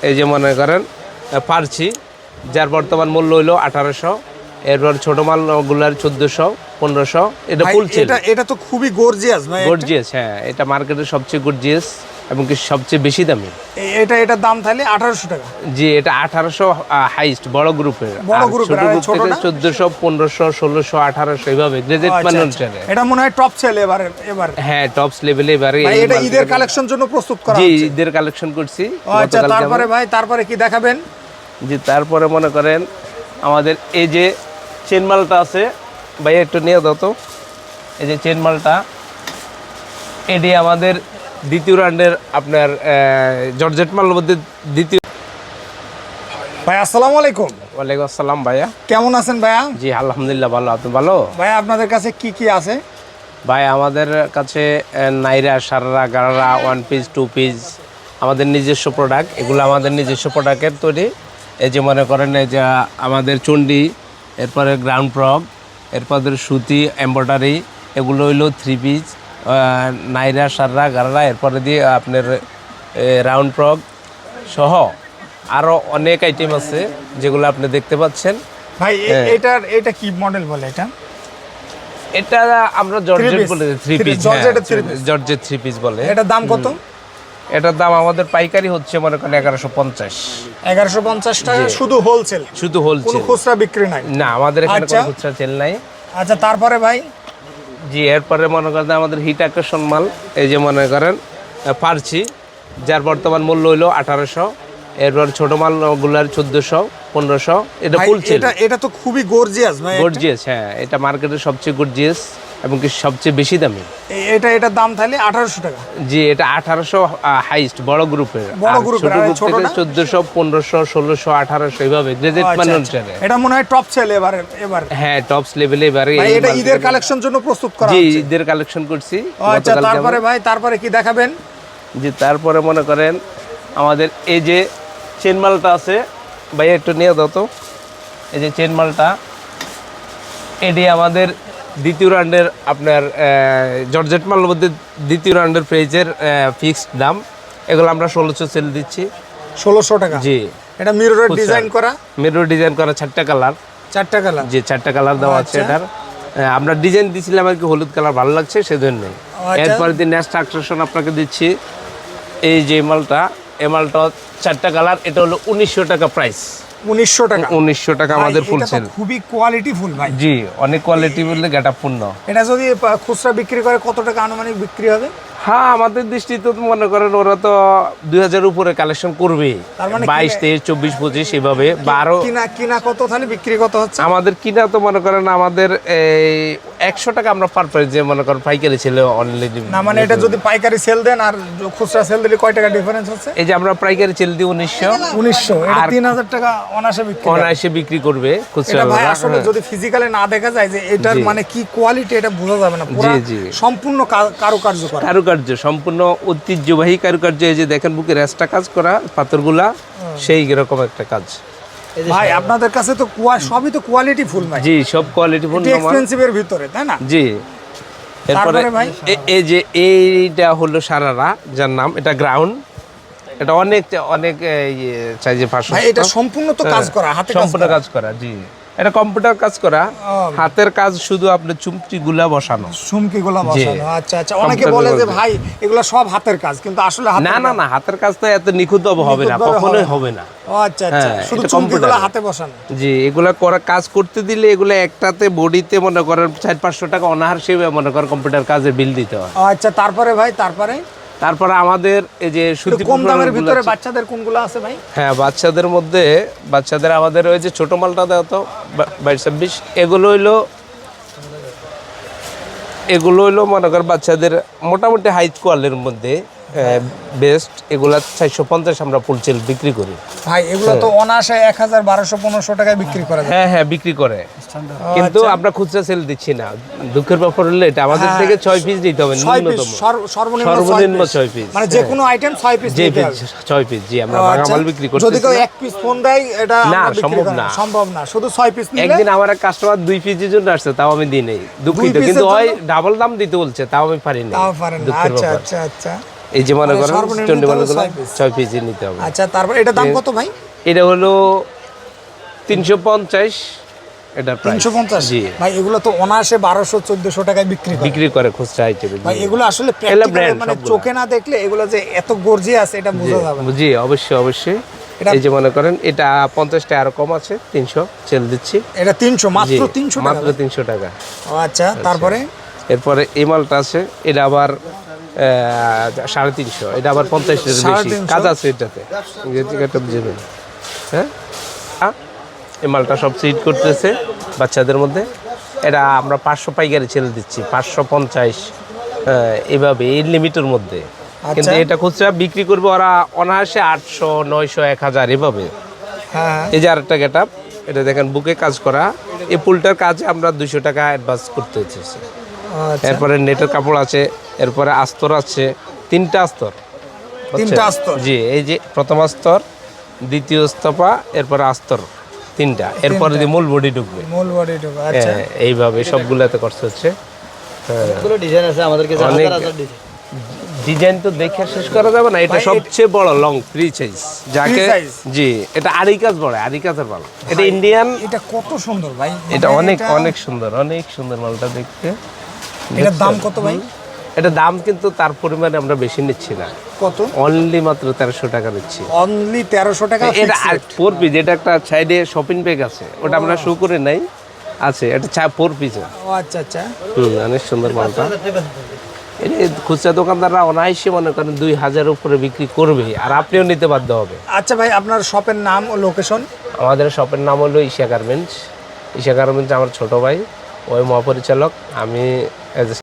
এই যে মনে করেন পারছি যার বর্তমান মূল্য হইল আঠারোশো এরপর ছোট মালগুলার চোদ্দশো পনেরোশো এটা ফুল এটা এটা তো খুবই গর্জিয়াস ভাই গর্জিয়াস হ্যাঁ এটা মার্কেটের সবচেয়ে গর্জিয়াস এবং কি সবচেয়ে বেশি দামি? এটা এটার দাম তাহলে আঠারোশো টাকা। জি এটা আঠারোশো হাইস্ট বড় গ্রুপের। বড় গ্রুপের, ছোটটা? পনেরোশো ষোলোশো আঠারোশো এইভাবে গ্রেজেট আচ্ছা, মানে আচ্ছা। অনুসারে এটা মনে হয় টপ সেল এবার এবার। হ্যাঁ টপস লেভেলে এবারে এটা ঈদের কালেকশন জন্য প্রস্তুত করা জি ঈদের কালেকশন করছি। আচ্ছা তারপরে ভাই তারপরে কি দেখাবেন? জি তারপরে মনে করেন আমাদের এই যে চেন মালটা আছে ভাই একটু নিয়ে দাও তো। এই যে চেন মালটা এটি আমাদের দ্বিতীয় রাউন্ডের আপনার জর্জেট মালের মধ্যে দ্বিতীয় ভাই আসসালামু আলাইকুম। ওয়ালাইকুম আসসালাম ভাইয়া। কেমন আছেন ভাইয়া? জি আলহামদুলিল্লাহ ভালো। আপনি ভালো? ভাই আপনাদের কাছে কি কি আছে? ভাই আমাদের কাছে নাইরা sharara gharara one piece two piece আমাদের নিজস্ব প্রোডাক্ট এগুলো আমাদের নিজস্ব প্রোডাক্টের তৈরি। এই যে মনে করেন এই যে আমাদের চণ্ডী এরপরে গ্রাউন্ড ফ্রক এরপরে সুতি এম্ব্রয়ডারি এগুলো হইল থ্রি পিস নাইরা সাররা গারারা এরপরে দিয়ে আপনার রাউন্ড ফ্রক সহ আরও অনেক আইটেম আছে যেগুলো আপনি দেখতে পাচ্ছেন। ভাই হ্যাঁ। এটার এটা কি মডেল বলে এটা? এটা আমরা জর্জেট বলে three piece piece? Georgette three piece বলে। এটার দাম কত? এটার দাম আমাদের পাইকারি হচ্ছে মনে করেন এগারোশো পঞ্চাশ। এগারোশো পঞ্চাশ টাকা শুধু হোলসেল শুধু হোলসেল খুচরা বিক্রি নাই? না আমাদের এখানে আচ্ছা। কোনো খুচরা চেল নাই। আচ্ছা তারপরে ভাই? জি এরপরে মনে করেন আমাদের হিট আকর্ষণ মাল এই যে মনে করেন পারছি যার বর্তমান মূল্য হইল আঠারোশো এরপর ছোট মালগুলার চোদ্দশো পনেরোশো এটা এটা এটা তো খুবই গর্জিয়াস গর্জিয়াস হ্যাঁ এটা মার্কেটের সবচেয়ে গর্জিয়াস এবং কি সবচেয়ে বেশি দামি? এটা এটা দাম তাহলে আঠারোশো টাকা। জি এটা আঠারোশো হাইস্ট বড় গ্রুপের। বড় গ্রুপের? চোদ্দোশো পনেরোশো ষোলোশো আঠারোশো এইভাবে গ্রেজেট মানে। অনুসারে এটা মনে হয় টপ সেল এবার এবার। হ্যাঁ টপ লেভেলে এবারে ভাই এটা ঈদের কালেকশন জন্য প্রস্তুত করা জি ঈদের কালেকশন করছি। আচ্ছা তারপরে ভাই তারপরে কি দেখাবেন? জি তারপরে মনে করেন আমাদের এই যে চেন মালটা আছে ভাই একটু নিয়ে দাও তো। এই যে চেন মালটা এটি আমাদের দ্বিতীয় রাউন্ডের আপনার জর্জেট মালের মধ্যে দ্বিতীয় রাউন্ডের প্রাইজের ফিক্সড দাম। এগুলো আমরা ষোলোশো সেল দিচ্ছি। ষোলোশো টাকা। জি। এটা খুচরা। ডিজাইন করা? মেরু ডিজাইন করা চারটা কালার চারটা কালার যে চারটা কালার দেওয়া আছে আচ্ছা। এটার। আমরা ডিজাইন দিয়েছিলাম আর কি হলুদ কালার ভালো লাগছে সেজন্য আচ্ছা। এরপরে দিয়ে নেক্সট আকর্ষণ আপনাকে দিচ্ছি এই যে মালটা এই মালটা চারটা কালার এটা হলো উনিশশো টাকা প্রাইস উনিশশো টাকা। উনিশশো টাকা আমাদের ফুল এটা সেল খুবই কোয়ালিটি ফুল ভাই। জি অনেক কোয়ালিটি বললে গেটা পূর্ণ এটা যদি খুচরা বিক্রি করে কত টাকা আনুমানিক বিক্রি হবে? হ্যাঁ আমাদের দৃষ্টিতে তো মনে করেন ওরা তো দুই হাজার উপরে কালেকশন করবে মানে বাইশ তেইশ চব্বিশ পঁচিশ এভাবে বারো কিনা কিনা কত তাহলে বিক্রি কত হচ্ছে? আমাদের কিনা তো মনে করেন আমাদের এই একশো টাকা আমরা পার প্রাইস যে মনে করেন পাইকারি ছিল অলরেডি না মানে এটা যদি পাইকারি সেল দেন আর খুচরা সেল দিলে কয় টাকা ডিফারেন্স হচ্ছে? এই যে আমরা পাইকারি চেল দিই উনিশশো। উনিশশো আর- তিন হাজার টাকা অনাসে বিক্রি অনায়াসে বিক্রি করবে খুচরা ভাই আসলে হ্যাঁ। যদি ফিজিক্যালি না দেখা যায় যে এটার মানে কি কোয়ালিটি এটা বোঝা যাবে না। পুরো জি, জি। সম্পূর্ণ কারুকার্য করা। কারুকার্য সম্পূর্ণ ঐতিহ্যবাহী কারুকার্য এই যে দেখেন বুকে রেস্টা কাজ করা পাথরগুলা সেই রকম একটা কাজ। ভাই আপনাদের কাছে তো কুয়া- সবই তো কোয়ালিটি ফুল ভাই। জি সব কোয়ালিটি পূর্ণ মাল। এক্সপেন্সিভের ভিতরে তাই না? জি। এরপরে ভাই? এই যে এইটা হলো সারারা যার নাম এটা গ্রাউন্ড এটা অনেক অনেক চাইজে পাঁচশো ভাই এটা সম্পূর্ণ তো কাজ করা হাতে হ্যাঁ, সম্পূর্ণ কাজ করা জি। এটা কম্পিউটার কাজ করা। হাতের কাজ শুধু আপনার চুমটি গুলা বসানো। সুমকি গুলা বসানো আচ্ছা আচ্ছা। অনেকে বলে যে ভাই এগুলো সব হাতের কাজ। কিন্তু আসলে না না না হাতের কাজ তো এত নিখুঁত হবে না কখনোই হবে না। আচ্ছা আচ্ছা। হ্যাঁ, শুধু চুমকি গুলা হাতে বসানো। জি এগুলা করা কাজ করতে দিলে এগুলো একটাতে বডিতে মনে করেন চার পাঁচশো টাকা অনাহার সেবে মনে করেন কম্পিউটার কাজের বিল দিতে হয়। আচ্ছা তারপরে ভাই তারপরে? তারপরে আমাদের এই যে কম দামের ভিতরে বাচ্চাদের কোনগুলো আছে ভাই? হ্যাঁ বাচ্চাদের মধ্যে বাচ্চাদের আমাদের ওই যে ছোট মালটা দেওয়া তো বাইশ ছাব্বিশ এগুলো হইল এগুলো হইল মনে কর বাচ্চাদের মোটামুটি হাইট কোয়ালিটির মধ্যে। বেস্ট এগুলা চারশো পঞ্চাশ আমরা ফুলচেল বিক্রি করি। ভাই এগুলো তো অনায়াসে এক হাজার বারোশো পনেরোশো টাকায় বিক্রি করা হ্যাঁ হ্যাঁ বিক্রি করে। কিন্তু আমরা খুচরা সেল দিচ্ছি না। দুঃখের ব্যাপার হলে এটা আমাদের থেকে ছয় পিস দিতে হবে ন্যূনতম। সর্বনিম্ন ছয় পিস মানে যে কোনো আইটেম ছয় পিস যে পিস ছয় পিস জি আমরা ও ভাঙা আচ্ছা। মাল বিক্রি যদি কেউ এক পিস ফোন দেয় এটা না, সম্ভব না। সম্ভব না। শুধু ছয় পিস নিলে একদিন আমার এক কাস্টমার দুই পিসের জন্য আসছে তাও আমি দিই নাই। দুঃখিত কিন্তু? ওই ডাবল দাম দিতে বলছে তাও আমি পারি না তাও পারেন আচ্ছা আচ্ছা আচ্ছা। এই যে মনে মানে করেন চন্ডী হবে মালগুলো ছয়। পিসই নিতে হবে। আচ্ছা তারপর এটা দাম কত ভাই? এটা হলো তিনশো পঞ্চাশ প্রাইস তিনশো পঞ্চাশ? জি। ভাই এগুলো তো অনায়াসে বারোশো চোদ্দশো টাকায় বিক্রি করে। বিক্রি করে খুচরা হিসেবে ভাই এগুলো আসলে মানে চোখে না দেখলে এগুলো যে এত গর্জি আছে এটা বোঝা যাবে। জি অবশ্যই অবশ্যই। এটা- এই যে মনে করেন এটা পঞ্চাশ টাকা আরও কম আছে তিনশো চেল দিচ্ছি। এটা তিনশো মাত্র তিনশো টাকা। মাত্র তিনশো টাকা। আচ্ছা। তারপরে? এরপরে এই মালটা আছে এটা আবার সাড়ে তিনশো। এটা আবার পঞ্চাশ বেশি। কাজ আছে এটাতে। হ্যাঁ? এই মালটা সব সিট করতেছে বাচ্চাদের মধ্যে। এটা আমরা পাঁচশো পাইকারি ছেড়ে দিচ্ছি পাঁচশো পঞ্চাশ এভাবে এই লিমিটের মধ্যে। কিন্তু আচ্ছা। এটা খুচরা বিক্রি করবে ওরা অনায়াসে আটশো নয়শো এক হাজার এভাবে। হ্যাঁ এই যে আরেকটা গেট এটা দেখেন বুকে কাজ করা। এই পুলটার কাজে আমরা দুশো টাকা অ্যাডভান্স করতে আচ্ছা এরপরে নেটের কাপড় আছে এরপরে আস্তর আছে তিনটা আস্তর তিনটা আস্তর? জি এই যে প্রথম আস্তর দ্বিতীয় স্তপা এরপরে আস্তর তিনটা। এরপরে দিয়ে মূল বডি ঢুকবে। মূল বডি ঢোকা আচ্ছা। হ্যাঁ, এইভাবে সবগুলোতে করতে হচ্ছে। অনেকগুলো ডিজাইন আছে আমাদের কাছে হাজার হাজার ডিজাইন ডিজাইন তো দেখে শেষ করা যাবে না এটা সবচেয়ে বড় লং ফ্রি সাইজ যাকে জি এটা আরিকাজ বলে আরিকাজের ভালো এটা ইন্ডিয়ান এটা কত সুন্দর ভাই। এটা অনেক অনেক সুন্দর অনেক সুন্দর মালটা দেখতে। এটার দাম কত ভাই? এটা দাম কিন্তু তার পরিমাণে আমরা বেশি নিচ্ছি না। কত? অনলি মাত্র তেরোশো টাকা নিচ্ছি। অনলি তেরোশো টাকা এটা ফোর পিস এটা একটা সাইডে শপিং ব্যাগ আছে। ওটা আমরা শো করে নাই। আছে এটা চা ফোর পিস ও আচ্ছা আচ্ছা। হুম অনেক সুন্দর মালটা। এটা খুচরা দোকানদাররা অনায়াসে মনে করেন দুই হাজার উপরে বিক্রি করবে আর আপনিও নিতে বাধ্য হবে। আচ্ছা ভাই আপনার শপের নাম ও লোকেশন আমাদের শপের নাম হলো ঈশা গার্মেন্টস। ঈশা গার্মেন্টস আমার ছোট ভাই। ওই মহাপরিচালক আমি